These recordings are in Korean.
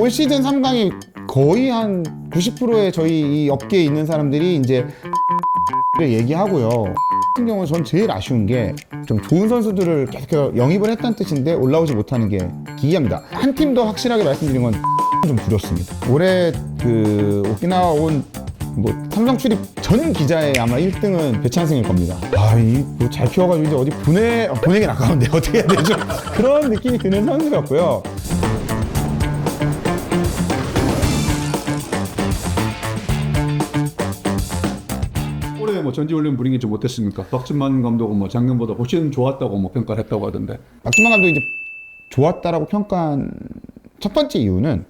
올 시즌 3강이 거의 한 90%의 저희 이 업계에 있는 사람들이 이제 를 얘기하고요. 같은 경우는 전 제일 아쉬운 게 좀 좋은 선수들을 계속 영입을 했다는 뜻인데 올라오지 못하는 게 기이합니다. 한 팀 더 확실하게 말씀드린 건좀 두렵습니다. 올해 그 오키나와 온 뭐 삼성 출입 전 기자의 아마 1등은 배찬승일 겁니다. 아, 이뭐잘 키워가지고 이제 어디 보내 어, 보내긴 아까운데 어떻게 해야 되죠? 그런 느낌이 드는 선수였고요. 뭐 전지훈련 분위기 좀 어땠습니까? 박진만 감독은 뭐 작년보다 훨씬 좋았다고 뭐 평가를 했다고 하던데. 박주만 감독이 이제 좋았다라고 평가한 첫 번째 이유는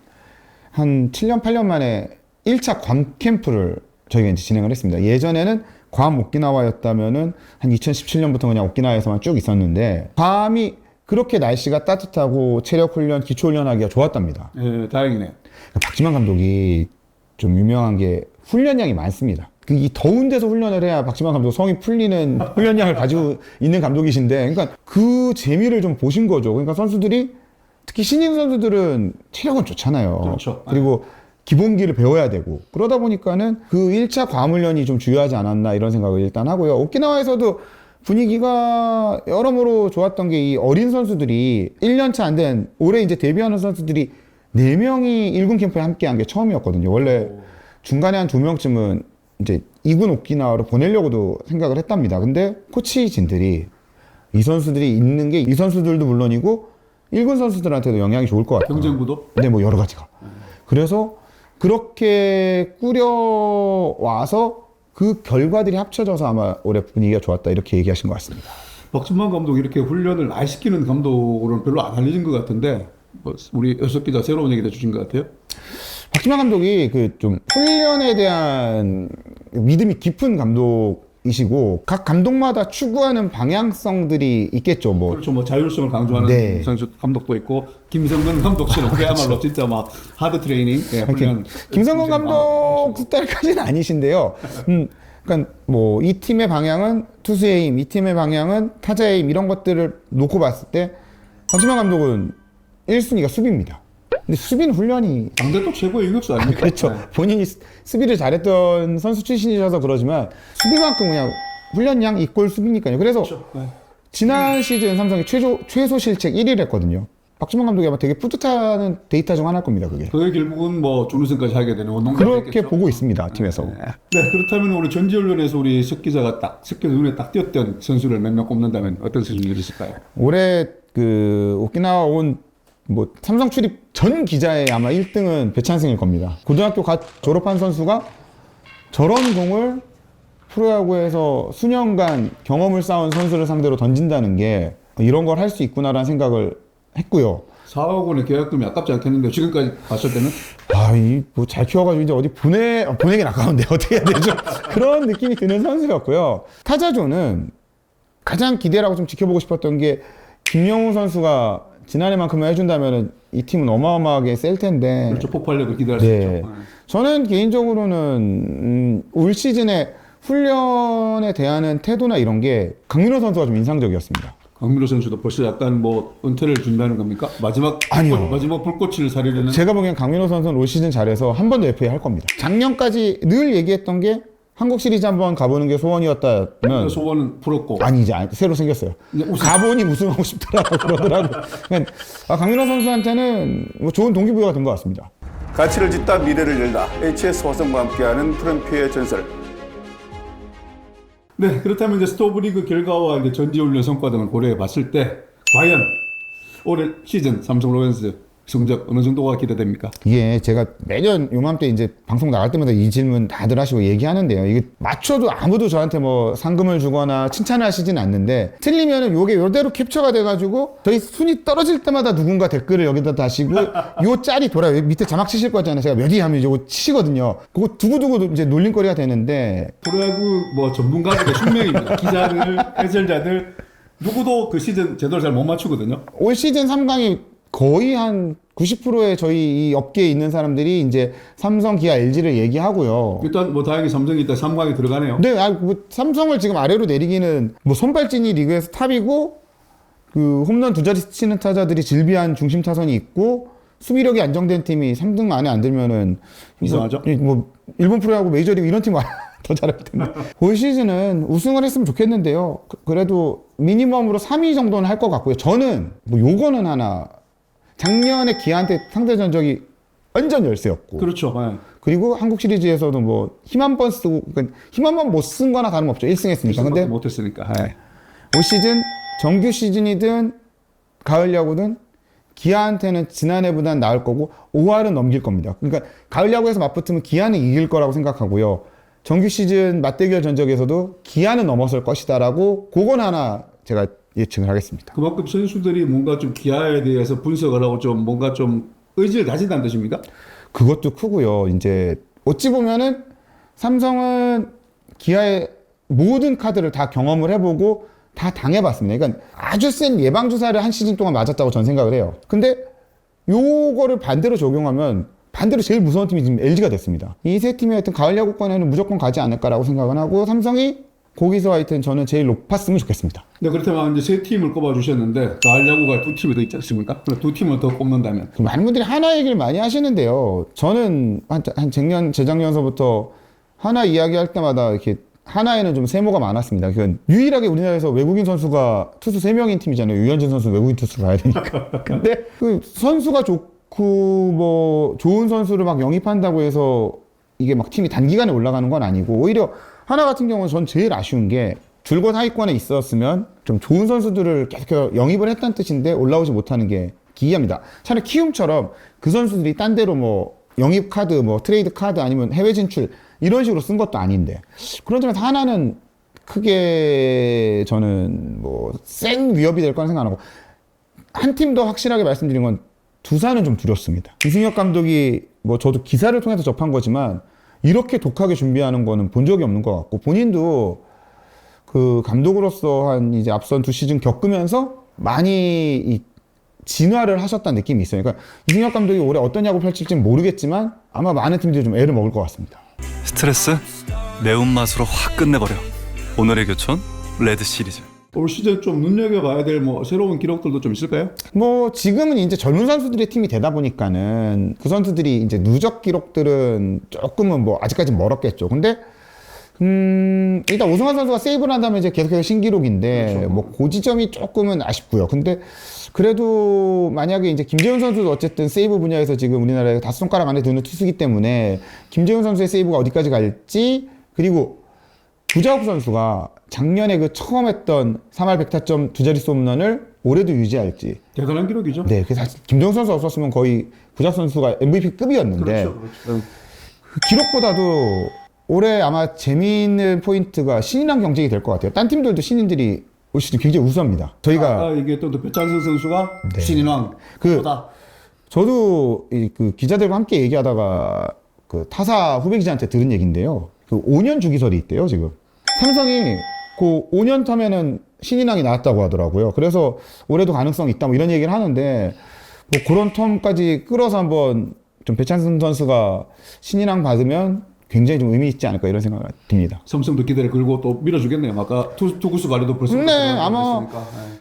한 7년, 8년 만에 1차 괌 캠프를 저희가 이제 진행을 했습니다. 예전에는 괌 오키나와였다면은 한 2017년부터 그냥 오키나와에서만 쭉 있었는데 괌이 그렇게 날씨가 따뜻하고 체력 훈련, 기초 훈련하기가 좋았답니다. 예, 다행이네요. 박지만 감독이 좀 유명한 게 훈련량이 많습니다. 그이 더운 데서 훈련을 해야 박지만 감독 성이 풀리는 훈련량을 가지고 있는 감독이신데, 그러니까 그 재미를 좀 보신 거죠. 그러니까 선수들이 특히 신인 선수들은 체력은 좋잖아요. 그렇죠. 그리고 기본기를 배워야 되고 그러다 보니까는 그 1차 과훈련이 좀 중요하지 않았나 이런 생각을 일단 하고요. 오키나와에서도 분위기가 여러모로 좋았던 게 이 어린 선수들이 1년차 안 된 올해 이제 데뷔하는 선수들이 4명이 1군 캠프에 함께 한 게 처음이었거든요. 원래 중간에 한 2명쯤은 이제 2군 오키나와로 보내려고도 생각을 했답니다. 근데 코치진들이 이 선수들이 있는 게 이 선수들도 물론이고 1군 선수들한테도 영향이 좋을 것 같아요. 경쟁 구도 네, 뭐 여러 가지가. 그래서 그렇게 꾸려와서 그 결과들이 합쳐져서 아마 올해 분위기가 좋았다 이렇게 얘기하신 것 같습니다. 박진만 감독 이렇게 훈련을 안 시키는 감독으로는 별로 안 알려진 것 같은데 뭐 우리 여섯 기자 새로운 얘기를 해주신 것 같아요. 박지만 감독이 그 좀 훈련에 대한 믿음이 깊은 감독이시고 각 감독마다 추구하는 방향성들이 있겠죠. 뭐 그렇죠. 뭐 자율성을 강조하는 네. 선수 감독도 있고 김성근 감독처럼 그야말로 진짜 막 하드 트레이닝 예, 훈련. 김성근 감독 스타일까지는 아니신데요. 음, 그러니까 뭐 이 팀의 방향은 투수의 힘, 이 팀의 방향은 타자의 힘 이런 것들을 놓고 봤을 때 박지만 감독은 1순위가 수비입니다. 근데 수비는 훈련이 당대도 최고의 유격수 아닙니까? 그렇죠. 네. 본인이 수- 수비를 잘했던 선수 출신이셔서 그러지만 수비만큼 그냥 훈련량 이꼴 수비니까요. 그래서 그렇죠. 네. 지난 시즌 삼성이 최소 최소 실책 1위를 했거든요. 박지만 감독이 아마 되게 뿌듯하는 데이터 중 하나일 겁니다. 그게 그게 결국은 뭐 준우승까지 하게 되는 원동력 그렇게 보고 있습니다. 팀에서. 네, 그렇다면 우리 전지훈련에서 우리 석 기자가 딱, 석 기자 눈에 딱 띄었던 선수를 몇 명 꼽는다면 어떤 선수들이 있을까요? 올해 그 오키나와 온 뭐 삼성 출입 전 기자의 아마 1등은 배찬승일 겁니다. 고등학교 갓 졸업한 선수가 저런 공을 프로야구에서 수년간 경험을 쌓은 선수를 상대로 던진다는 게 이런 걸 할 수 있구나라는 생각을 했고요. 4억 원의 계약금이 아깝지 않겠는데 지금까지 봤을 때는 아, 이뭐 잘 키워가지고 이제 어디 보내 어, 보내긴 아까운데 어떻게 해야 되죠? 그런 느낌이 드는 선수였고요. 타자조는 가장 기대라고 좀 지켜보고 싶었던 게 김영우 선수가 지난해만큼만 해준다면 이 팀은 어마어마하게 셀 텐데. 그렇죠 폭발력을 기대할 수 네. 있죠. 저는 개인적으로는 음, 올 시즌에 훈련에 대하는 태도나 이런 게 강민호 선수가 좀 인상적이었습니다. 강민호 선수도 벌써 약간 뭐 은퇴를 준비하는 겁니까? 마지막 아니요. 불꽃, 마지막 불꽃을 사리려는 제가 보기엔 강민호 선수는 올 시즌 잘해서 한 번 더 FA 할 겁니다. 작년까지 늘 얘기했던 게 한국 시리즈 한번 가보는 게 소원이었다면 소원은 풀었고 아니 이제 안- 새로 생겼어요. 가보니 우승하고 싶더라고 그러더라고. 그러니까 아, 강민호 선수한테는 뭐 좋은 동기부여가 된 것 같습니다. 가치를 짓다 미래를 열다 HS 화성과 함께하는 프렌피의 전설 네 그렇다면 이제 스토브리그 결과와 이제 전지훈련 성과 등을 고려해 봤을 때 과연 올해 시즌 삼성 로렌스 성적 어느 정도가 기대됩니까? 이게 제가 매년 요맘때 이제 방송 나갈 때마다 이 질문 다들 하시고 얘기하는데요. 이게 맞춰도 아무도 저한테 뭐 상금을 주거나 칭찬을 하시진 않는데 틀리면은 요게 요대로 캡처가 돼가지고 저희 순위 떨어질 때마다 누군가 댓글을 여기다 다시고 요 짤이 돌아요. 밑에 자막 치실 거잖아요. 제가 몇위 하면 이거 치시거든요. 그거 두고두고 이제 놀림거리가 되는데 프로야구 뭐 전문가들의 숙명입니다. 기자들, 해설자들 누구도 그 시즌 제대로 잘 못 맞추거든요. 올 시즌 3강이 거의 한 90%의 저희 이 업계에 있는 사람들이 이제 삼성, 기아, LG를 얘기하고요. 일단 뭐 다행히 삼성이 일단 3강에 들어가네요. 네, 아, 뭐 삼성을 지금 아래로 내리기는 뭐 선발진이 리그에서 탑이고 그 홈런 두 자리 치는 타자들이 질비한 중심 타선이 있고 수비력이 안정된 팀이 3등 안에 안 들면은 이거- 이상하죠? 이- 뭐 일본 프로야구 메이저리그 이런 팀 와. 더 잘할 텐데 올 시즌은 우승을 했으면 좋겠는데요. 그- 그래도 미니멈으로 3위 정도는 할 것 같고요. 저는 뭐 요거는 하나 작년에 기아한테 상대 전적이 완전 열세였고 그렇죠. 예. 그리고 한국 시리즈에서도 뭐 힘 한 번 쓰고 그러니까 힘한 번 못 쓴 거나 다름없죠. 1승 했으니까. 근데 못 했으니까. 예. 올 시즌 정규 시즌이든 가을 야구든 기아한테는 지난해보다는 나을 거고 5할은 넘길 겁니다. 그러니까 가을 야구에서 맞붙으면 기아는 이길 거라고 생각하고요. 정규 시즌 맞대결 전적에서도 기아는 넘어설 것이다라고 그건 하나 제가 예측을 하겠습니다. 그만큼 선수들이 뭔가 좀 기아에 대해서 분석을 하고 좀 뭔가 좀 의지를 가진다는 뜻입니까? 그것도 크고요. 이제 어찌 보면은 삼성은 기아의 모든 카드를 다 경험을 해보고 다 당해봤습니다. 그러니까 아주 센 예방 주사를 한 시즌 동안 맞았다고 전 생각을 해요. 근데 요거를 반대로 적용하면 반대로 제일 무서운 팀이 지금 LG가 됐습니다. 이 세 팀이 하여튼 가을 야구권에는 무조건 가지 않을까라고 생각은 하고 삼성이 거기서 하여튼 저는 제일 높았으면 좋겠습니다. 네, 그렇다면 이제 세 팀을 꼽아주셨는데 야구가 두 팀이 더 있지 않습니까? 그럼 두 팀을 더 꼽는다면 그 많은 분들이 하나 얘기를 많이 하시는데요. 저는 한, 한 작년, 재작년서부터 하나 이야기할 때마다 이렇게 하나에는 좀 세모가 많았습니다. 그 유일하게 우리나라에서 외국인 선수가 투수 3명인 팀이잖아요. 유현진 선수 외국인 투수로 가야 되니까. 근데 그 선수가 좋고 뭐 좋은 선수를 막 영입한다고 해서 이게 막 팀이 단기간에 올라가는 건 아니고 오히려 하나 같은 경우는 전 제일 아쉬운 게 줄곧 하위권에 있었으면 좀 좋은 선수들을 계속 영입을 했다는 뜻인데 올라오지 못하는 게 기이합니다. 차라리 키움처럼 그 선수들이 딴 데로 뭐 영입 카드, 뭐 트레이드 카드 아니면 해외 진출 이런 식으로 쓴 것도 아닌데 그런 점에서 하나는 크게 저는 뭐 센 위협이 될 거는 생각 안 하고 한 팀 더 확실하게 말씀드린 건 두산은 좀 두렵습니다. 이승엽 감독이 뭐 저도 기사를 통해서 접한 거지만 이렇게 독하게 준비하는 거는 본 적이 없는 것 같고 본인도 그 감독으로서 한 이제 앞선 두 시즌 겪으면서 많이 이 진화를 하셨다는 느낌이 있어요. 그러니까 이승엽 감독이 올해 어떤 야구 펼칠지는 모르겠지만 아마 많은 팀들이 좀 애를 먹을 것 같습니다. 스트레스 매운맛으로 확 끝내버려 오늘의 교촌 레드 시리즈 올 시즌 좀 눈여겨봐야 될 뭐 새로운 기록들도 좀 있을까요? 뭐 지금은 이제 젊은 선수들의 팀이 되다 보니까는 그 선수들이 이제 누적 기록들은 조금은 뭐 아직까지 멀었겠죠. 근데 음 일단 오승환 선수가 세이브를 한다면 이제 계속해서 신기록인데 뭐 고지점이 조금은 아쉽고요. 근데 그래도 만약에 이제 김재훈 선수도 어쨌든 세이브 분야에서 지금 우리나라에 다섯 손가락 안에 드는 투수기 때문에 김재훈 선수의 세이브가 어디까지 갈지 그리고 구자욱 선수가 작년에 그 처음 했던 3할 100타점 두 자릿수 홈런을 올해도 유지할지. 대단한 기록이죠. 네, 그 사실 김정 선수 없었으면 거의 구자욱 선수가 MVP급이었는데 그렇죠. 그렇죠. 그 기록보다도 올해 아마 재미있는 포인트가 신인왕 경쟁이 될 것 같아요. 딴 팀들도 신인들이 올 시즌 굉장히 우수합니다. 저희가 아, 이게 또 배찬승 선수가 네. 신인왕 그- 보다 저도 이 그 기자들과 함께 얘기하다가 그 타사 후배 기자한테 들은 얘기인데요. 그 5년 주기설이 있대요, 지금. 삼성이 그 5년 타면은 신인왕이 나왔다고 하더라고요. 그래서 올해도 가능성이 있다 뭐 이런 얘기를 하는데 뭐 그런 텀까지 끌어서 한번 좀 배찬승 선수가 신인왕 받으면 굉장히 좀 의미 있지 않을까 이런 생각이 듭니다. 삼성도 기대를 걸고 또 밀어주겠네요. 아까 투, 투구수 발휘도 벌써 네, 아마. 네.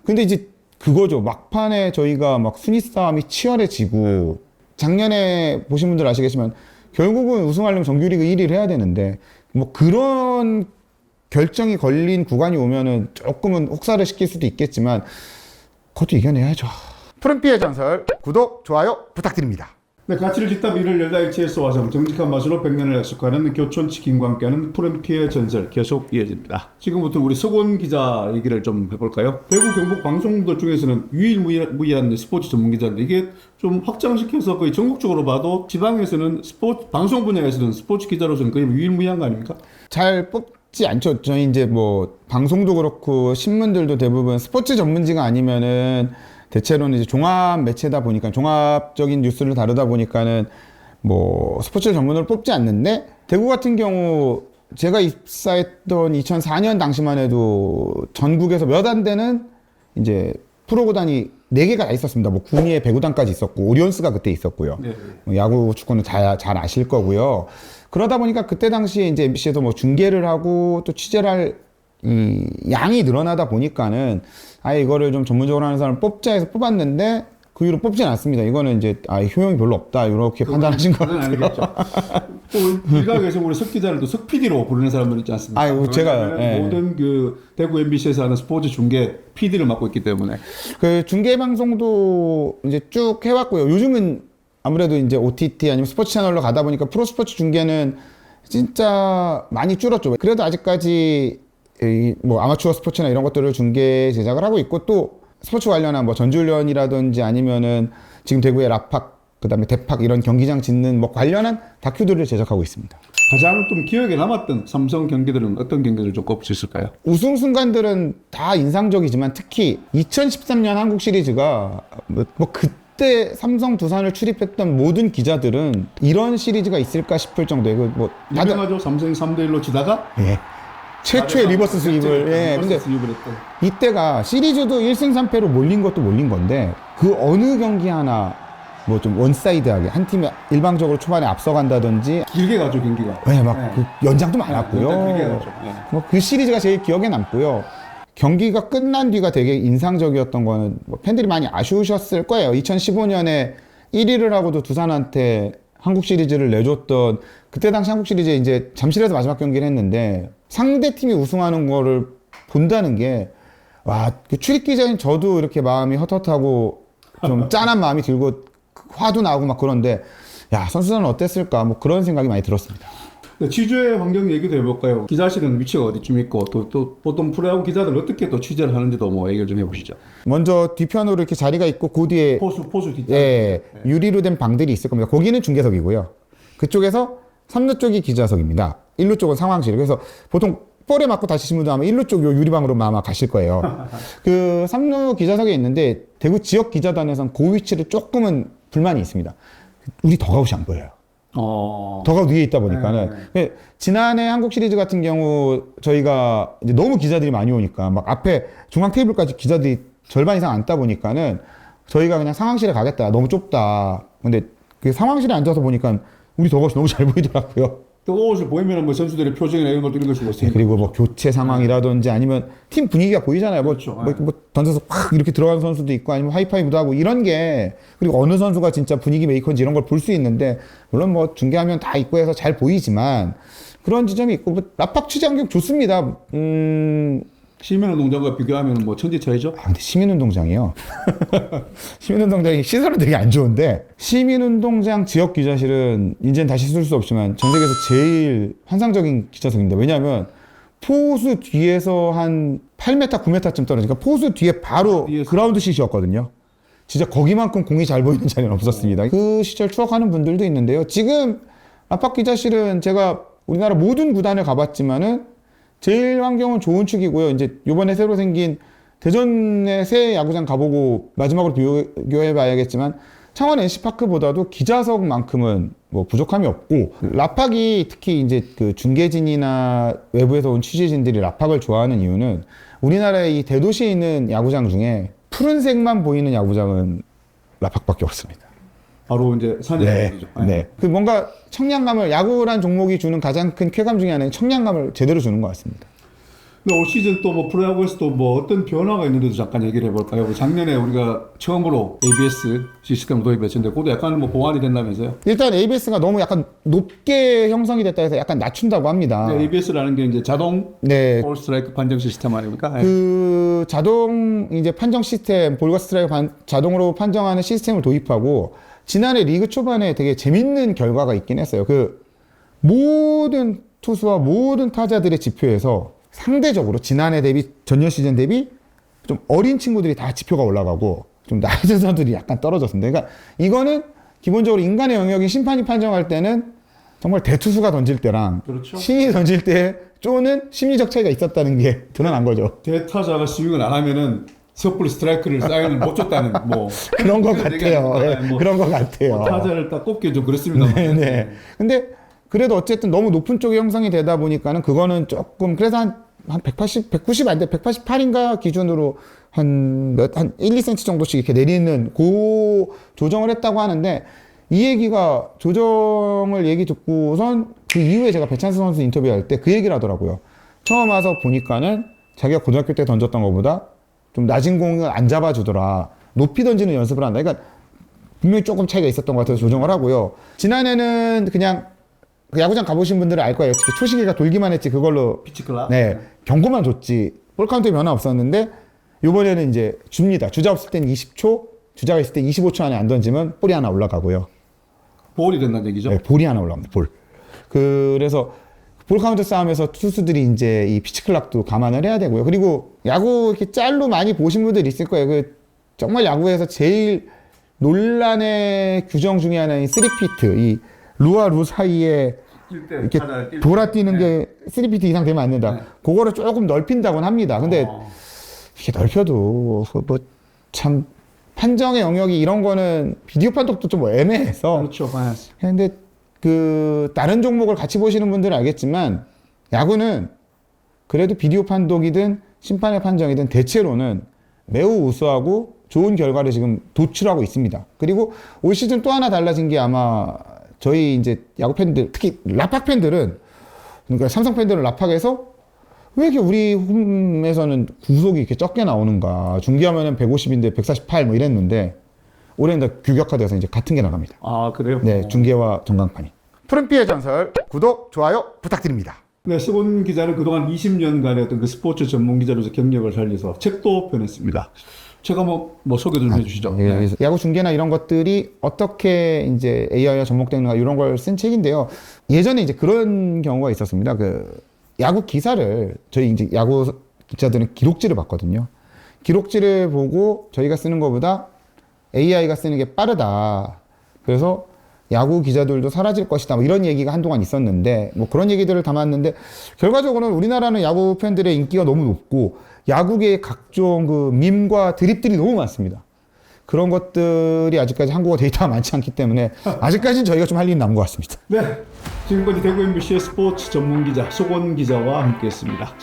근데 이제 그거죠. 막판에 저희가 막 순위 싸움이 치열해지고 작년에 보신 분들 아시겠지만 결국은 우승하려면 정규리그 1위를 해야 되는데 뭐 그런 결정이 걸린 구간이 오면은 조금은 혹사를 시킬 수도 있겠지만 그것도 이겨내야죠. 푸른피의 전설 구독 좋아요 부탁드립니다. 네, 가치를 짓다 미를 열다 HS 와성 정직한 맛으로 100년을 약속하는 교촌 치킨과 함께하는 푸른피의 전설 계속 이어집니다. 지금부터 우리 서곤 기자 얘기를 좀 해볼까요? 대구 경북 방송들 중에서는 유일무이한 스포츠 전문 기자인데 이게 좀 확장시켜서 거의 전국적으로 봐도 지방에서는 스포츠 방송 분야에서는 스포츠 기자로서는 거의 유일무이한 거 아닙니까? 잘 뽑 지 않죠. 저희 이제 뭐 방송도 그렇고 신문들도 대부분 스포츠 전문지가 아니면은 대체로는 이제 종합 매체다 보니까 종합적인 뉴스를 다루다 보니까는 뭐 스포츠 전문을 뽑지 않는데 대구 같은 경우 제가 입사했던 2004년 당시만 해도 전국에서 몇 안 되는 이제 프로구단이 네 개가 다 있었습니다. 뭐 구미에 배구단까지 있었고 오리온스가 그때 있었고요. 네. 뭐 야구 축구는 잘, 잘 아실 거고요. 그러다 보니까 그때 당시에 이제 MBC에서 뭐 중계를 하고 또 취재를 할 이 양이 늘어나다 보니까는 아예 이거를 좀 전문적으로 하는 사람을 뽑자 해서 뽑았는데 그 이후로 뽑진 않습니다. 이거는 이제 아 효용이 별로 없다 이렇게 판단하신 것 같아요. 아니겠죠. 또 일각에서 우리 석 기자를 또석 PD로 부르는 사람들 있지 않습니까? 아이고, 제가, 예. 모든 그 대구 MBC에서 하는 스포츠 중계 PD를 맡고 있기 때문에 그 중계 방송도 이제 쭉 해왔고요. 요즘은 아무래도 이제 OTT 아니면 스포츠 채널로 가다 보니까 프로 스포츠 중계는 진짜 많이 줄었죠. 그래도 아직까지 이뭐 아마추어 스포츠나 이런 것들을 중계 제작을 하고 있고 또 스포츠 관련한 뭐 전주훈련이라든지 아니면은 지금 대구의 라팍 그다음에 대팍 이런 경기장 짓는 뭐 관련한 다큐들을 제작하고 있습니다. 가장 좀 기억에 남았던 삼성 경기들은 어떤 경기를 좀 꼽을 수 있을까요? 우승 순간들은 다 인상적이지만 특히 2013년 한국 시리즈가 뭐, 뭐 그때 삼성 두산을 출입했던 모든 기자들은 이런 시리즈가 있을까 싶을 정도의 그뭐 다들 유명하죠. 삼성이 3대 1로 지다가 예. 최초의 리버스 스윕을 예. 근데 했던. 이때가 시리즈도 1승 3패로 몰린 것도 몰린 건데 그 어느 경기 하나 뭐 좀 원사이드하게 한 팀이 일방적으로 초반에 앞서간다든지 길게 가죠 경기가. 예, 막 네. 그 연장도 많았고요. 연장 길게 가죠. 네. 뭐그 시리즈가 제일 기억에 남고요. 경기가 끝난 뒤가 되게 인상적이었던 거는 뭐 팬들이 많이 아쉬우셨을 거예요. 2015년에 1위를 하고도 두산한테 한국 시리즈를 내줬던 그때 당시 한국 시리즈에 이제 잠실에서 마지막 경기를 했는데 상대 팀이 우승하는 거를 본다는 게 와, 그 출입 기자인 저도 이렇게 마음이 헛헛하고 좀 짠한 마음이 들고 화도 나고 막 그런데 야, 선수들은 어땠을까? 뭐 그런 생각이 많이 들었습니다. 네, 취재 환경 얘기도 해볼까요? 기자실은 위치가 어디쯤 있고 또, 또 보통 프로야구 기자들 어떻게 또 취재를 하는지도 뭐 얘기를 좀 해보시죠. 먼저 뒤편으로 이렇게 자리가 있고 그 뒤에 포수 포수 뒷자. 예, 유리로 된 방들이 있을 겁니다. 거기는 중계석이고요. 그쪽에서 3루 쪽이 기자석입니다. 1루 쪽은 상황실. 그래서 보통 볼에 맞고 다치신 분들 아마 1루 쪽 요 유리방으로 아마 가실 거예요. 그 3루 기자석에 있는데 대구 지역 기자단에선 그 위치를 조금은 불만이 있습니다. 우리 더가웃이 안 보여요. 어. 더가웃 위에 있다 보니까는. 네, 그 지난해 한국 시리즈 같은 경우 저희가 이제 너무 기자들이 많이 오니까 막 앞에 중앙 테이블까지 기자들이 절반 이상 앉다 보니까는 저희가 그냥 상황실에 가겠다. 너무 좁다. 근데 그 상황실에 앉아서 보니까 우리 더가웃이 너무 잘 보이더라고요 또 옷을 보이면 뭐 선수들의 표정이나 이런 것도 읽을 수가 네, 있으니까. 그리고 뭐 교체 상황이라든지 아니면 팀 분위기가 보이잖아요. 뭐, 그렇죠. 뭐, 뭐 던져서 확 이렇게 들어가는 선수도 있고 아니면 하이파이브도 하고 이런 게 그리고 어느 선수가 진짜 분위기 메이커인지 이런 걸 볼 수 있는데 물론 뭐 중계하면 다 있고 해서 잘 보이지만 그런 지점이 있고 뭐 라팍 취재 환경 좋습니다. 음, 시민운동장과 비교하면 뭐 천지 차이죠. 아, 근데 시민운동장이요. 시민운동장이 시설은 되게 안 좋은데 시민운동장 지역 기자실은 이제는 다시 쓸 수 없지만 전 세계에서 제일 환상적인 기자석입니다. 왜냐하면 포수 뒤에서 한 8m, 9m쯤 떨어지니까 포수 뒤에 바로 뒤에서. 그라운드 슛이었거든요. 진짜 거기만큼 공이 잘 보이는 자리는 없었습니다. 그 시절 추억하는 분들도 있는데요. 지금 압박 기자실은 제가 우리나라 모든 구단을 가봤지만은 제일 환경은 좋은 축이고요. 이제 요번에 새로 생긴 대전의 새 야구장 가보고 마지막으로 비교해 봐야겠지만 창원 NC파크보다도 기자석만큼은 뭐 부족함이 없고 라팍이 특히 이제 그 중계진이나 외부에서 온 취재진들이 라팍을 좋아하는 이유는 우리나라의 이 대도시에 있는 야구장 중에 푸른색만 보이는 야구장은 라팍밖에 없습니다. 바로 이제 산에 네, 죠 네. 그 뭔가 청량감을 야구란 종목이 주는 가장 큰 쾌감 중에 하나는 청량감을 제대로 주는 것 같습니다. 근데 올 시즌 또 뭐 프로야구에서 또 뭐 어떤 변화가 있는지도 잠깐 얘기를 해볼까요? 작년에 우리가 처음으로 ABS 시스템을 도입했는데 그것도 약간 뭐 보완이 된다면서요? 일단 ABS가 너무 약간 높게 형성이 됐다 해서 약간 낮춘다고 합니다. 네, ABS라는 게 이제 자동 네. 볼 스트라이크 판정 시스템 아닙니까? 네. 그 자동 이제 판정 시스템 볼과 스트라이크 반- 자동으로 판정하는 시스템을 도입하고 지난해 리그 초반에 되게 재밌는 결과가 있긴 했어요. 그 모든 투수와 모든 타자들의 지표에서 상대적으로 지난해 대비 전년 시즌 대비 좀 어린 친구들이 다 지표가 올라가고 좀 낮은 선수들이 약간 떨어졌습니다. 그러니까 이거는 기본적으로 인간의 영역인 심판이 판정할 때는 정말 대투수가 던질 때랑 그렇죠. 신이 던질 때 쪼는 심리적 차이가 있었다는 게 드러난 거죠. 대타자가 스윙을 안 하면은 섣불리 스트라이크를 사인을 못 줬다는 뭐 그런 것 그런 같아요. 얘기하는 예, 거잖아요. 뭐 그런 것 같아요. 뭐 타자를 딱 꼽기 좀 그렇습니다. 네, 네. 근데 그래도 어쨌든 너무 높은 쪽에 형성이 되다 보니까는 그거는 조금 그래서 한, 한 180, 190 안 돼. 188인가 기준으로 한 몇, 한 1, 2cm 정도씩 이렇게 내리는 고 조정을 했다고 하는데 이 얘기가 조정을 얘기 듣고선 그 이후에 제가 배찬스 선수 인터뷰할 때 그 얘기를 하더라고요. 처음 와서 보니까는 자기가 고등학교 때 던졌던 것보다 좀 낮은 공을 안 잡아주더라. 높이 던지는 연습을 한다. 그러니까 분명히 조금 차이가 있었던 것 같아서 조정을 하고요. 지난해는 그냥 그 야구장 가보신 분들은 알 거예요. 초시계가 돌기만 했지 그걸로 피치 클락. 네 경고만 줬지 볼 카운트에 변화 없었는데 이번에는 이제 줍니다. 주자 없을 땐 20초, 주자가 있을 때 25초 안에 안 던지면 볼이 하나 올라가고요. 볼이 된다는 얘기죠. 네, 볼이 하나 올라갑니다. 볼. 그래서 볼 카운트 싸움에서 투수들이 이제 이 피치 클락도 감안을 해야 되고요. 그리고 야구 이렇게 짤로 많이 보신 분들 있을 거예요. 그 정말 야구에서 제일 논란의 규정 중에 하나인 3피트 이 루와 루 사이에 이렇게 돌아 뛰는 게 3피트 이상 되면 안 된다. 그거를 조금 넓힌다고는 합니다. 근데 어. 이게 넓혀도 뭐참 판정의 영역이 이런 거는 비디오 판독도 좀 애매해서 그렇죠. 네. 근데 그 다른 종목을 같이 보시는 분들은 알겠지만 야구는 그래도 비디오 판독이든 심판의 판정이든 대체로는 매우 우수하고 좋은 결과를 지금 도출하고 있습니다. 그리고 올 시즌 또 하나 달라진 게 아마 저희 이제 야구 팬들 특히 라팍 팬들은 그러니까 삼성 팬들은 라팍에서 왜 이렇게 우리 홈에서는 구속이 이렇게 적게 나오는가 중계하면은 150인데 148 뭐 이랬는데 올해는 다 규격화돼서 이제 같은 게 나갑니다. 아 그래요? 네, 중계와 전광판이. 푸른피의 전설 구독, 좋아요 부탁드립니다. 네, 수곤 기자는 그동안 20년간의 어떤 그 스포츠 전문 기자로서 경력을 살려서 책도 펴냈습니다. 책 한번 뭐 소개 좀 해주시죠. 예, 그래서 야구 중계나 이런 것들이 어떻게 이제 AI와 접목되는가 이런 걸 쓴 책인데요. 예전에 이제 그런 경우가 있었습니다. 그 야구 기사를 저희 이제 야구 기자들은 기록지를 봤거든요. 기록지를 보고 저희가 쓰는 것보다 AI가 쓰는 게 빠르다. 그래서 야구 기자들도 사라질 것이다. 뭐 이런 얘기가 한동안 있었는데 뭐 그런 얘기들을 담았는데 결과적으로는 우리나라는 야구 팬들의 인기가 너무 높고 야구계의 각종 그 밈과 드립들이 너무 많습니다. 그런 것들이 아직까지 한국어 데이터가 많지 않기 때문에 아직까지는 저희가 좀 할 일이 남은 것 같습니다. 네, 지금까지 대구 MBC의 스포츠 전문 기자 소곤 기자와 함께했습니다.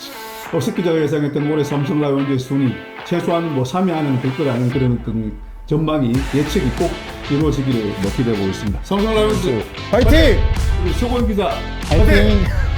어스 기자가 예상했던 올해 삼성 라이온즈의 순위 최소한 뭐 3위 안에는 들 거라는 그런 전망이 예측이 꼭 이루어지기를 뭐 기대해 보겠습니다. 삼성 라이온즈! 우리 소곤 기자 화이팅!